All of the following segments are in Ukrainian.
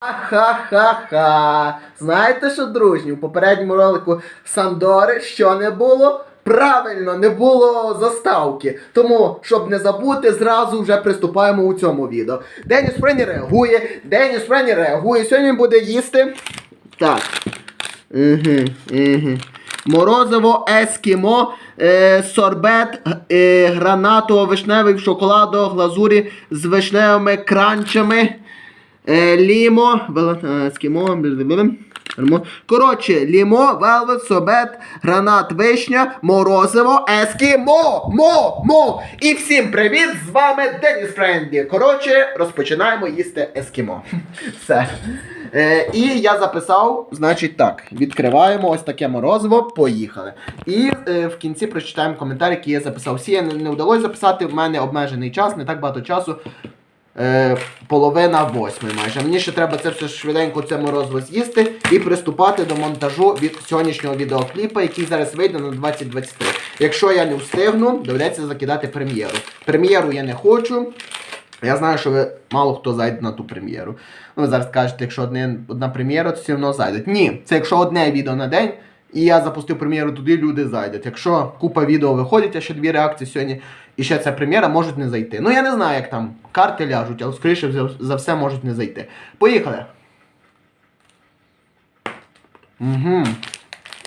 Ха-ха-ха. Знаєте що, дружні, у попередньому ролику Сандори що не було? Правильно, не було заставки. Тому, щоб не забути, зразу вже приступаємо у цьому відео. Деніс Френі реагує, Деніс Френі реагує. Сьогодні буде їсти. Так. Угу, угу. Морозиво ескімо, е, сорбет, е, гранатово-вишневий в шоколадо, глазурі з вишневими кранчами. Е, лімо, вел- е. Коротше, лімо, велвет, собет, гранат, вишня, морозиво, ескімо, мо, мо. І всім привіт! З вами Деніс Френді. Коротше, розпочинаємо їсти ескімо. Все. Е, і я записав, значить так, відкриваємо ось таке морозиво, поїхали. І е, в кінці прочитаємо коментар, який я записав. Всі я не, не вдалося записати, в мене обмежений час, не так багато часу. Е, половина восьми майже. Мені ще треба це все швиденько це морозиво з'їсти і приступати до монтажу від сьогоднішнього відеокліпа, який зараз вийде на 2023. Якщо я не встигну, доведеться закидати прем'єру. Прем'єру я не хочу. Я знаю, що ви мало хто зайде на ту прем'єру. Ну, ви зараз скажете, якщо одне, одна прем'єра, то все одно зайдуть. Ні, це якщо одне відео на день, і я запустив прем'єру туди, люди зайдуть. Якщо купа відео виходить, а ще дві реакції сьогодні, і ще ця прем'єра, можуть не зайти. Ну я не знаю, як там карти ляжуть, але скоріше за- все можуть не зайти. Поїхали. Угу.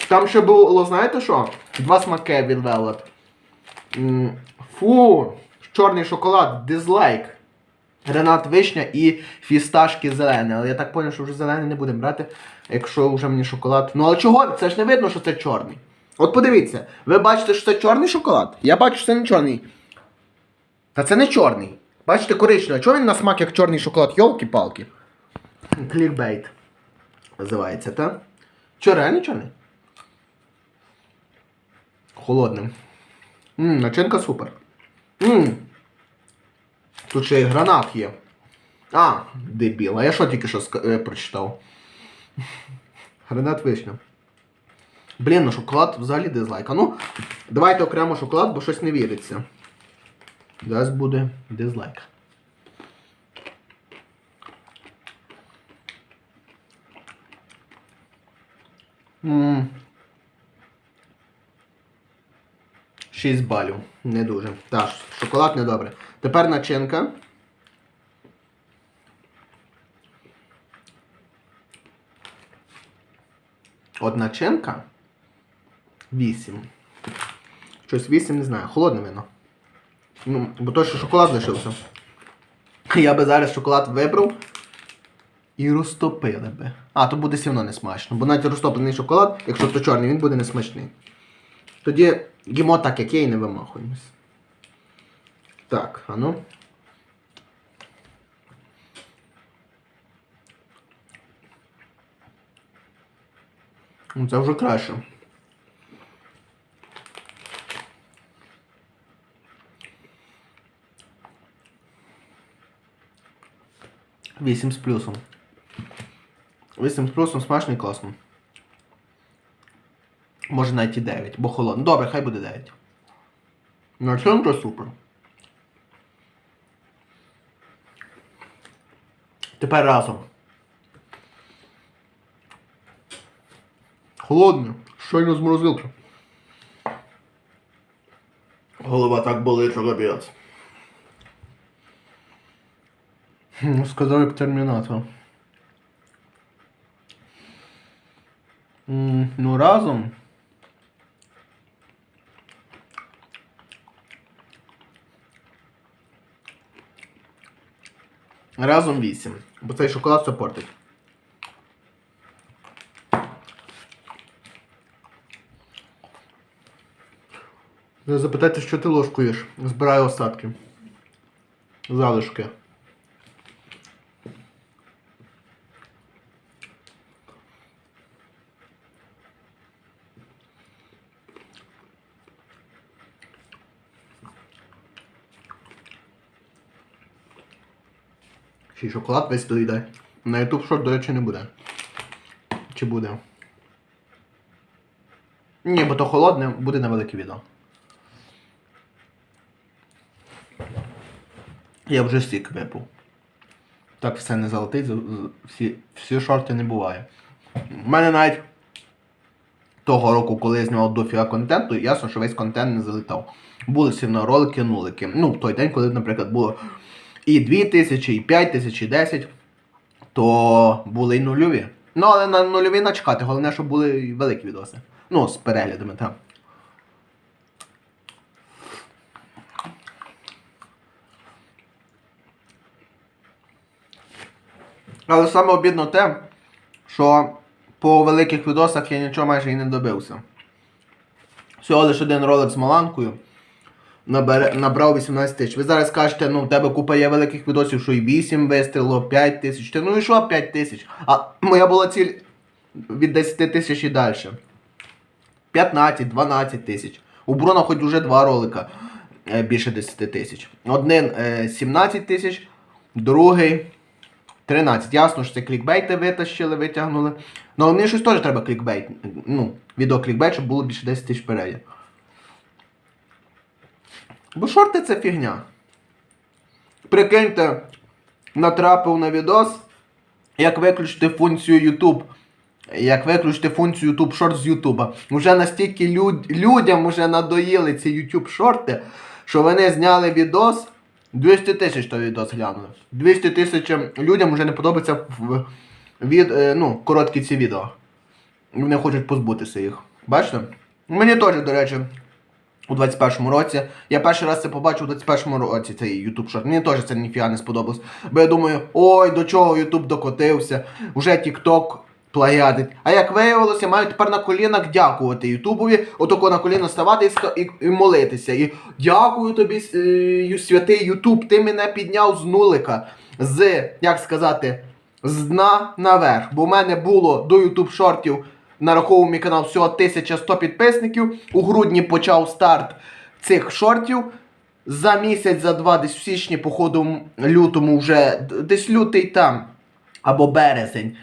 Там ще було, знаєте що? Два смаки від. М, Фу, чорний шоколад, дизлайк. Гранат вишня і фісташки зелені. Але я так зрозумів, що вже зелений не будемо брати, якщо вже мені шоколад. Ну але чого? Це ж не видно, що це чорний. От подивіться, ви бачите, що це чорний шоколад? Я бачу, що це не чорний. Та це не чорний. Бачите, коричневий. Чого він на смак як чорний шоколад? Йолки-палки. Клікбейт. Називається, так? Чого, реально чорний? Холодним. Ммм, начинка супер. Ммм. Тут ще й гранат є. А, дебіл. А я що тільки що е, прочитав? Гранат вишня. Блін, ну шоколад взагалі дизлайк. А ну, давайте окремо шоколад, бо щось не віриться. Зараз буде дизлайк. Ммм. 6 балів. Не дуже. Так, шоколад не добре. Тепер начинка. От начинка 8. Щось 8 не знаю. Холодне вино. Ну, бо то, що шоколад лишився. Я би зараз шоколад вибрав і розтопили би. А, то буде все одно не смачно. Бо навіть розтоплений шоколад, якщо то чорний, він буде не смачний. Тоді їмо так, як є, і не вимахуємось. Так, а ну. Ну, Це вже краще. Вісім з плюсом. Вісім з плюсом смачно класно. Може навіть і 9, бо холодно. Добре, хай буде 9. Начинка супер. Тепер разом. Холодне. Щойно з морозилки. Голова так болить, що капець. Хм, Сказав як термінатор. Ну разом. Разом 8. Бо цей шоколад все портить. Запитайте, що ти ложкуєш? Збираю остатки. Залишки. Й шоколад весь доїдай. На YouTube шорт, до речі, не буде. Чи буде? Ні, бо то холодне, буде невелике відео. Я вже стік випив. так все не залетить, всі, всі шорти не буває. У мене навіть того року, коли я знімав дофіга контенту, ясно, що весь контент не залітав. Були одно ролики, нулики. Ну, в той день, коли, наприклад, було і 2 тисячі, і 5 тисяч, і 10, то були й нульові. Ну, але на нульові начхати, головне, щоб були і великі відоси. Ну, з переглядами, так. Але саме обідно те, що по великих відосах я нічого майже і не добився. Всього лише один ролик з Маланкою набере, набрав 18 тисяч. Ви зараз кажете, ну в тебе купа є великих відосів, що і 8 вистрілило, 5 тисяч. Ти, Ну і що 5 тисяч? А моя була ціль від 10 тисяч і далі. 15-12 тисяч. У Бруно хоч уже два ролика е, більше 10 тисяч. Один е, 17 тисяч, другий 13. Ясно, що це клікбейти витащили, витягнули. Ну, але мені щось теж треба клікбейт. Ну, відео клікбейт, щоб було більше 10 тисяч переглядів. Бо шорти це фігня. Прикиньте, натрапив на відос, як виключити функцію YouTube. Як виключити функцію YouTube Shorts з YouTube. Уже настільки люд... людям уже надоїли ці YouTube шорти, що вони зняли відос. 200 тисяч той відос глянули. 200 тисяч людям вже не подобається в, від, е, ну, короткі ці відео. Вони хочуть позбутися їх. Бачите? Мені теж, до речі, у 21-му році. Я перший раз це побачив у 21-му році цей YouTube шорт. Мені теж це ніфіга не сподобалось. Бо я думаю, ой, до чого YouTube докотився, уже TikTok плагіатить. А як виявилося, маю тепер на колінах дякувати Ютубові, отако на коліна ставати і, і, і молитися. І дякую тобі, е, святий Ютуб, ти мене підняв з нулика, з, як сказати, з дна наверх. Бо в мене було до YouTube шортів нараховував мій канал всього 1100 підписників. У грудні почав старт цих шортів. За місяць, за два, десь в січні, походу, лютому вже десь лютий там. Або березень.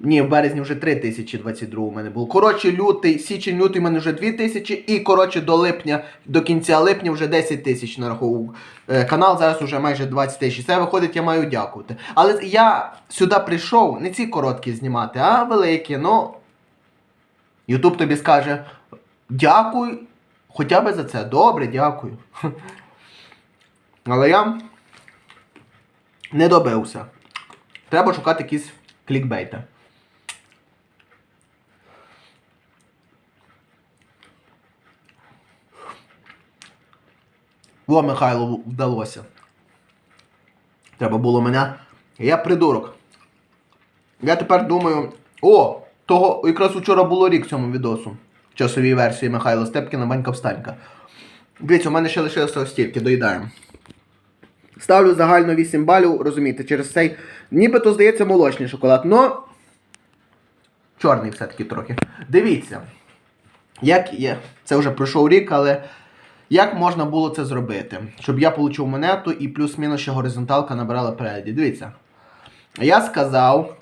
Ні, в березні вже 3022 у мене було. Коротше, лютий, січень, лютий у мене вже 2000 і коротше до липня, до кінця липня вже 10 тисяч нараховував. Е, канал зараз вже майже 20 тисяч. Це виходить, я маю дякувати. Але я сюди прийшов не ці короткі знімати, а великі. Ну, Ютуб тобі скаже: дякую, хоча б за це. Добре, дякую. Але я не добився. Треба шукати якісь клікбейти. Во, Михайлову вдалося. Треба було мене. Я придурок. Я тепер думаю. О! Того якраз вчора було рік цьому відосу. Часовій версії Михайла Степкіна Банька Встанька. Дивіться, у мене ще лишилося стільки, доїдаємо. Ставлю загально 8 балів, розумієте, через цей. Нібито здається молочний шоколад, но. Чорний все-таки трохи. Дивіться. Як є. Це вже пройшов рік, але як можна було це зробити? Щоб я отримав монету і плюс-мінус ще горизонталка набирала переді. Дивіться. Я сказав,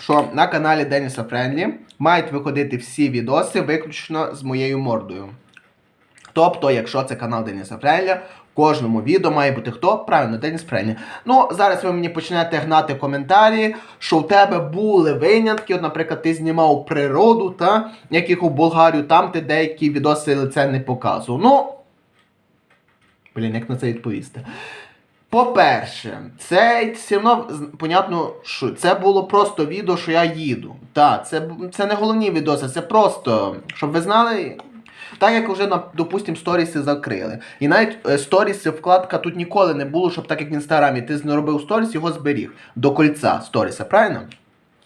що на каналі Деніса Френлі мають виходити всі відоси виключно з моєю мордою. Тобто, якщо це канал Деніса Френля, в кожному відео має бути хто? Правильно, Деніс Френлі. Ну, зараз ви мені почнете гнати коментарі, що в тебе були винятки. От, наприклад, ти знімав природу, та яких у Болгарію, там ти деякі відоси лице не показував. Ну. Блін, як на це відповісти? По-перше, це все одно понятно, що це було просто відео, що я їду. Так, це, це не головні відоси, це просто, щоб ви знали. Так як вже, на- допустим, сторіси закрили. І навіть е, сторіси вкладка тут ніколи не було, щоб так як в інстаграмі ти не робив сторіс, його зберіг до кольця сторіса, правильно?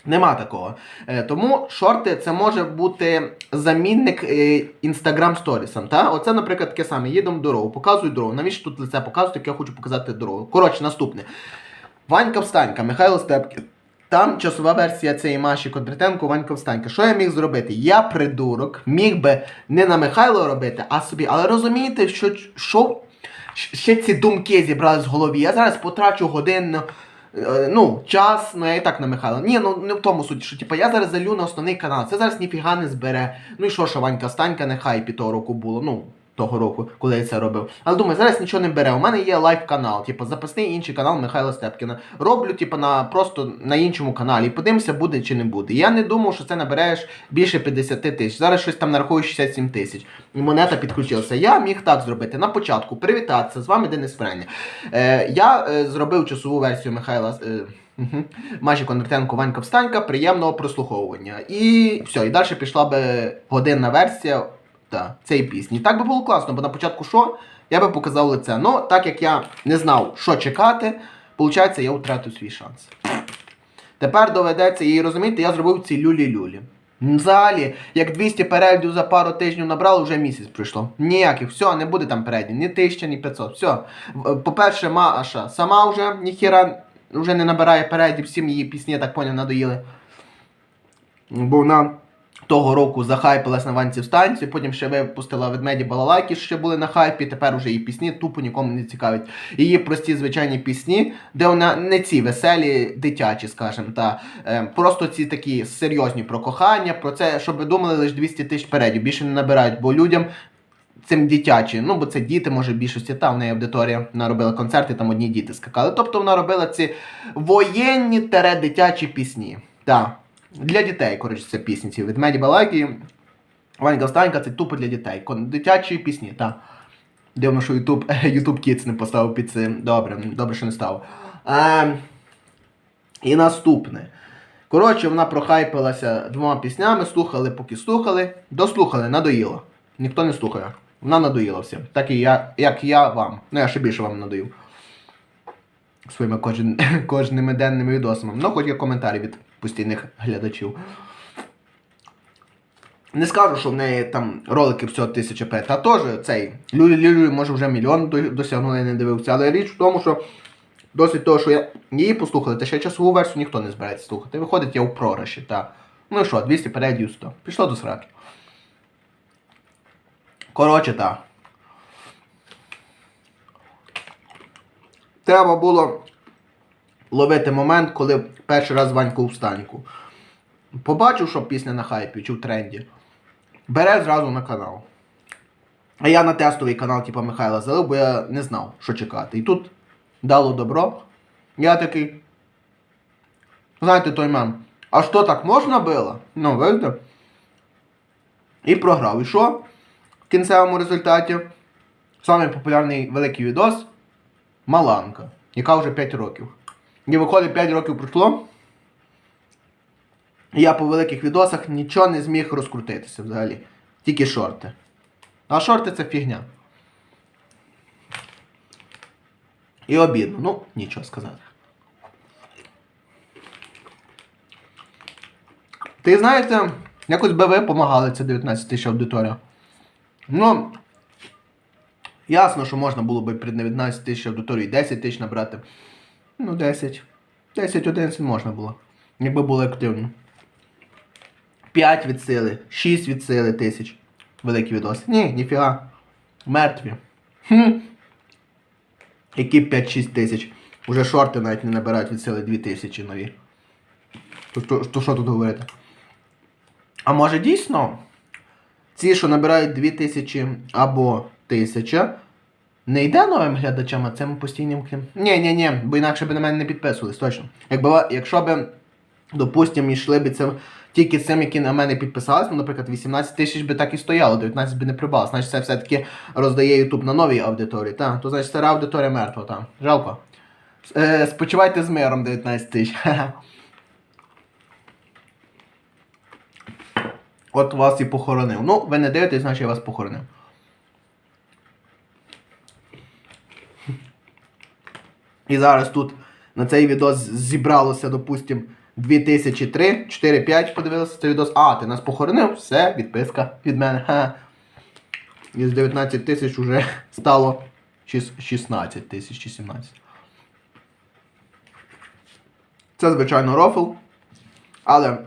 Нема такого. Е, тому шорти це може бути замінник інстаграм сторісам. Та? Оце, наприклад, таке саме. Їдемо дорогу, показую дорогу. Навіщо тут лице показувати, як я хочу показати дорогу? Коротше, наступне. Ванька Встанька, Михайло Степкін. Там часова версія цієї Маші Кондратенко, Ванька Встанька. Що я міг зробити? Я придурок, міг би не на Михайло робити, а собі. Але розумієте, що, що ще ці думки зібрались в голові. Я зараз потрачу годину. Е, Ну, час, ну я і так на Михайла. Ні, ну не в тому суті, що типу, я зараз залю на основний канал. Це зараз ніфіга не збере. Ну і що, що Ванька Станька, нехай під того року було. Ну, того року, коли я це робив. Але думаю, зараз нічого не бере. У мене є лайв-канал, типу запасний інший канал Михайла Степкіна. Роблю, типу, на просто на іншому каналі. Подивимося, буде чи не буде. Я не думав, що це набереш більше 50 тисяч. Зараз щось там нарахую 67 тисяч. І монета підключилася. Я міг так зробити. На початку привітатися. З вами Денис Френя. Е, я е, зробив часову версію Михайла. Е, Угу. Маші Кондратенко, Ванька Встанька, приємного прослуховування. І все, і далі пішла би годинна версія та, цієї пісні. Так би було класно, бо на початку що? Я би показав лице. Ну, так як я не знав, що чекати, виходить, я втратив свій шанс. Тепер доведеться, і розумієте, я зробив ці люлі-люлі. Взагалі, як 200 переглядів за пару тижнів набрали, вже місяць пройшло. Ніяких, все, не буде там переглядів, ні 1000, ні 500. Все. По-перше, Маша сама вже ніхіра вже не набирає переглядів, всім її пісні, я так поняв, надоїли. Бо вона того року захайпилась на ванці в станцію, потім ще випустила ведмеді балалайки, що були на хайпі, тепер вже її пісні тупо нікому не цікавить. Її прості звичайні пісні, де вона не ці веселі, дитячі, скажімо, та е, просто ці такі серйозні про кохання, про це, щоб ви думали, лише 200 тисяч передів, більше не набирають, бо людям. Цим дитячі, ну бо це діти, може, більшості та в неї аудиторія. Вона робила концерти, там одні діти скакали. Тобто вона робила ці воєнні тере дитячі пісні. Так. Для дітей, коротше, це пісні ці від Меді. Ванька Встанька це тупо для дітей. Дитячі пісні, так. Дивно, що YouTube, YouTube Kids не поставив під цим. Добре, добре, що не став. Е, і наступне. Коротше, вона прохайпилася двома піснями, слухали, поки слухали. Дослухали, надоїло. Ніхто не слухає. Вона надоїла всім. Так і я, як я вам. Ну, я ще більше вам надоїв. Своїми кожен, кожними денними відосами. Ну, хоч є коментарі від постійних глядачів. Не скажу, що в неї там ролики всього тисяча п'ять, а теж цей Люлі Люлі може вже мільйон досягнули, не дивився. Але річ в тому, що досить того, що я її послухали, та ще часову версію ніхто не збирається слухати. Виходить, я у програші, та. Ну що, 200 передів 100. Пішло до сраки. Коротше, так. Треба було ловити момент, коли перший раз Ваньку в станьку. Побачив, що пісня на хайпі чи в тренді. Бере зразу на канал. А я на тестовий канал, типу Михайла залив, бо я не знав, що чекати. І тут дало добро. Я такий. Знаєте, той мем. А що так можна було? Ну, видите? І програв. І що? В кінцевому результаті самий популярний великий відос Маланка, яка вже 5 років. І виходить 5 років пройшло. Я по великих відосах нічого не зміг розкрутитися взагалі. Тільки шорти. А шорти це фігня. І обідно. Ну, нічого сказати. Ти знаєте, якось би ви помагали це 19 тисяч аудиторія. Ну, ясно, що можна було би при 19 тисяч аудиторії 10 тисяч набрати. Ну, 10. 10-11 можна було. Якби було активно. 5 від сили, 6 від сили тисяч. Великі відоси. Ні, ніфіга. Мертві. Хм. Які 5-6 тисяч. Уже шорти навіть не набирають від сили 2 тисячі нові. То, то, то що тут говорити? А може дійсно? Ці, що набирають 2000 або 1000, не йде новим глядачам, а цим постійним клім. Ні, ні, ні, бо інакше б на мене не підписувались, точно. Якби, якщо б, допустимо, йшли б це тільки цим, які на мене підписались, ну, наприклад, 18 тисяч би так і стояло, 19 би не прибавило. Значить, це все-таки роздає YouTube на новій аудиторії. Та? То значить стара аудиторія мертва, там. Жалко. Е, спочивайте з миром 19 тисяч. От вас і похоронив. Ну, ви не дивитесь, значить я вас похоронив. І зараз тут на цей відос зібралося, допустим, 2003, 4, 5 подивилися цей відос. А, ти нас похоронив? Все, відписка від мене. Ха. Із 19 тисяч вже стало шіс- 16 тисяч чи 17. Це, звичайно, рофл. Але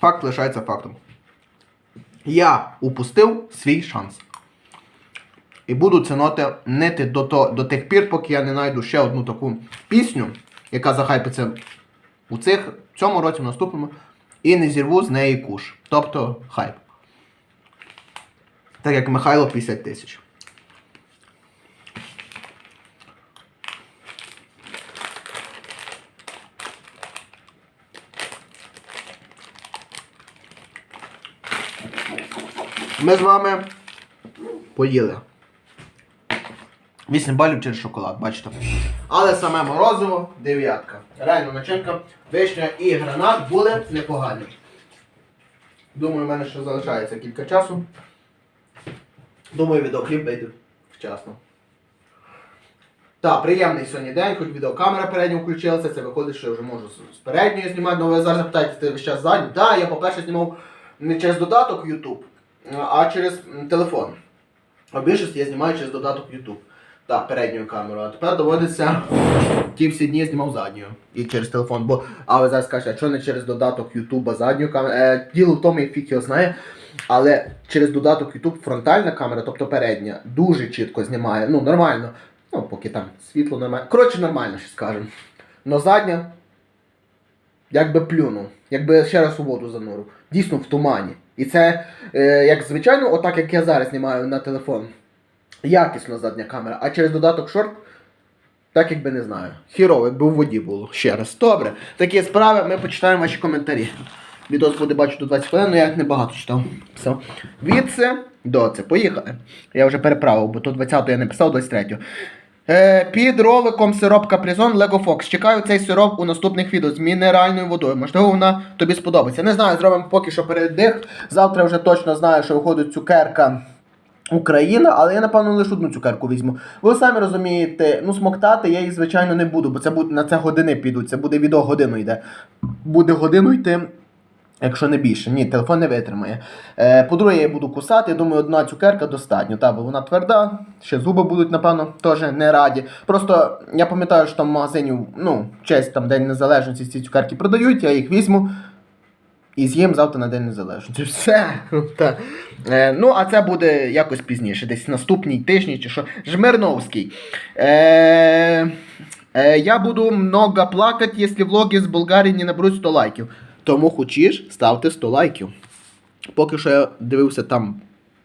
факт лишається фактом. Я упустив свій шанс. І буду цінувати нити до, то, до тих пір, поки я не знайду ще одну таку пісню, яка захайпиться у цих, в цьому році, в наступному, і не зірву з неї куш. Тобто хайп. Так як Михайло 50 тисяч. Ми з вами поїли. 8 балів через шоколад, бачите. Але саме морозиво дев'ятка. Реально начинка, вишня і гранат були непогані. Думаю, в мене ще залишається кілька часу. Думаю, відеокліп вийде вчасно. Так, приємний сьогодні день, хоч відеокамера передня включилася, це виходить, що я вже можу з- передньої знімати, ну ви зараз запитаєте, ти весь час. Так, я по-перше знімав не через додаток YouTube, а через телефон. А більшість я знімаю через додаток YouTube. Так, передньою камерою. А тепер доводиться ті всі дні знімав задньою. І через телефон. Бо, а ви зараз скажете, а що не через додаток YouTube, а задню камеру? Е, діло в тому, і фіг його знає. Але через додаток YouTube фронтальна камера, тобто передня, дуже чітко знімає. Ну, нормально. Ну, поки там світло нормально. Коротше, нормально, що скажемо. Но задня, якби плюнув, якби ще раз у воду занурив. Дійсно в тумані. І це, е, як звичайно, отак як я зараз знімаю на телефон. Якісно задня камера, а через додаток шорт, так якби не знаю. Хірово, якби у воді було. Ще раз. Добре. Такі справи, ми почитаємо ваші коментарі. Відос буде бачу до 20 хвилин, але я їх небагато читав. Все. Від це до це. Поїхали. Я вже переправив, бо то 20-го я не писав, 23-го. Е, під роликом сироп Капризон Lego Fox. Чекаю цей сироп у наступних відео з мінеральною водою. Можливо, вона тобі сподобається. Не знаю, зробимо поки що передих. Завтра вже точно знаю, що виходить цукерка. Україна, але я напевно лише одну цукерку візьму. Ви самі розумієте, ну смоктати я її, звичайно, не буду, бо це буде на це години підуть. Це буде відео годину йде. Буде годину йти, якщо не більше. Ні, телефон не витримає. Е, по-друге, я її буду кусати. Я думаю, одна цукерка достатньо. Та, бо вона тверда, ще зуби будуть, напевно, теж не раді. Просто я пам'ятаю, що там в магазині, ну, честь там День Незалежності ці цукерки продають, я їх візьму. І з'їм завтра на День Незалежності. Все. Та. Е, ну, а це буде якось пізніше, десь наступній тижні чи що. Жмирновський. Е, е, я буду много плакати, якщо влоги з Болгарії не наберуть 100 лайків. Тому хочеш, ставте 100 лайків. Поки що я дивився там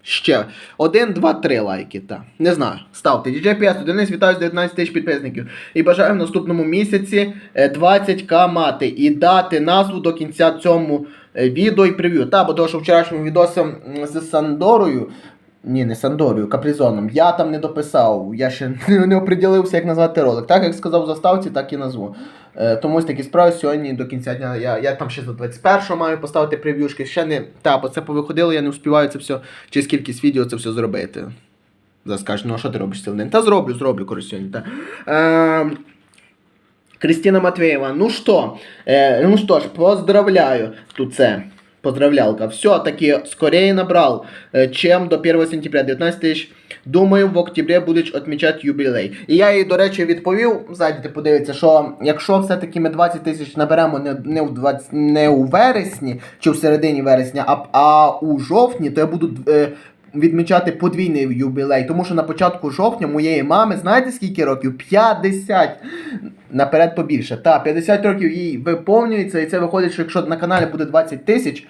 ще 1, 2, 3 лайки. Та. Не знаю. Ставте. DJ PS, Денис, вітаю з 19 тисяч підписників. І бажаю в наступному місяці е, 20к мати. І дати назву до кінця цьому е, відео і прев'ю. Та, бо того, що вчорашнім відосом з Сандорою. Ні, не Сандорою, Капризоном. Я там не дописав, я ще не оприділився, як назвати ролик. Так як сказав в заставці, так і назву. Е, тому ось такі справи сьогодні до кінця дня. Я, я там ще до 21-го маю поставити прев'юшки. Ще не. Та, бо це повиходило, я не успіваю це все через кількість відео це все зробити. Зараз скажеш, ну а що ти робиш цілий день? Та зроблю, зроблю, коротше, сьогодні. Та. Е, Кристина Матвеева, ну что, э, ну что ж, поздравляю, тут це, поздравлялка. Все-таки скорее набрал, э, чем до 1 сентября, 19 тисяч. Думаю, в октябрі будеш відмічати юбілей. І я їй, до речі, відповів, зайдете подивіться, що якщо все-таки ми 20 тисяч наберемо не, не, у 20, не у вересні чи в середині вересня, а, а у жовтні, то я буду е, відмічати подвійний юбілей. Тому що на початку жовтня моєї мами, знаєте скільки років? 50! Наперед побільше. Та, 50 років їй виповнюється, і це виходить, що якщо на каналі буде 20 тисяч,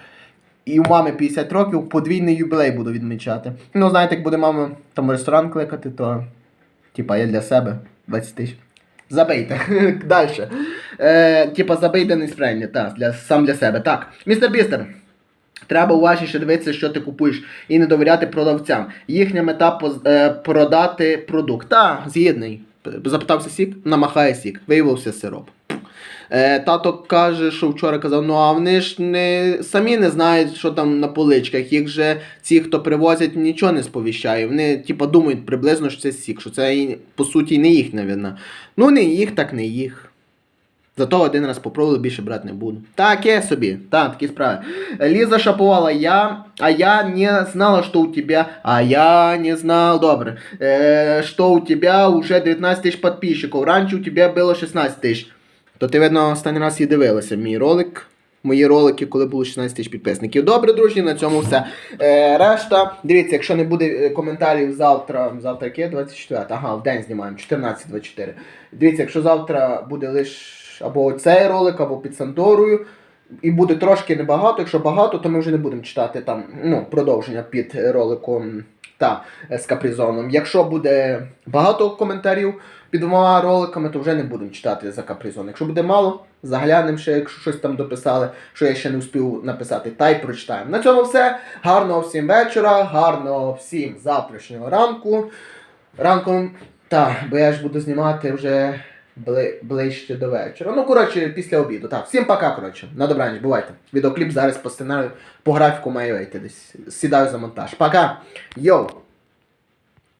і у мами 50 років, подвійний юбілей буду відмічати. Ну, знаєте, як буде мама там ресторан кликати, то типа я для себе 20 тисяч. Забийте. Далі. Е, типа забийте не сприйняти, так, для, сам для себе. Так. Містер Бістер. Треба уважніше дивитися, що ти купуєш, і не довіряти продавцям. Їхня мета поз- е, продати продукт. Та, згідний. Запитався сік, намахає сік. Виявився сироп. Е, тато каже, що вчора казав, ну а вони ж не самі не знають, що там на поличках. Їх же ці, хто привозять, нічого не сповіщає. Вони, типа, думають приблизно, що це сік, що це по суті не їхня вина. Ну, не їх, так не їх. Зато один раз попробували, більше брати не буду. Таке собі, так, такі справи. Ліза шапувала, я, а я не знала, что у тебя, а я не знал, добре, э, что у тебя уже 19 тисяч подписчиков, раніше у тебе було 16 тисяч. То ти, видно, останній раз і дивилася мій ролик. Мої ролики, коли було 16 тисяч підписників. Добре, друзі, на цьому все. Е, решта, дивіться, якщо не буде е, коментарів завтра, завтра яке? 24, ага, в день знімаємо, 14-24. Дивіться, якщо завтра буде лише або цей ролик, або під Сандорою, і буде трошки небагато, якщо багато, то ми вже не будемо читати там ну, продовження під роликом Та, з капризоном. Якщо буде багато коментарів під двома роликами, то вже не будемо читати за капризон. Якщо буде мало, заглянемо ще, якщо щось там дописали, що я ще не встиг написати, та й прочитаємо. На цьому все. Гарного всім вечора, гарного всім завтрашнього ранку. Ранком, так, бо я ж буду знімати вже бли, ближче до вечора. Ну, коротше, після обіду. Так, всім пока, коротше. На добраніч, бувайте. Відеокліп зараз по сценарію, по графіку має вийти десь. Сідаю за монтаж. Пока. Йоу!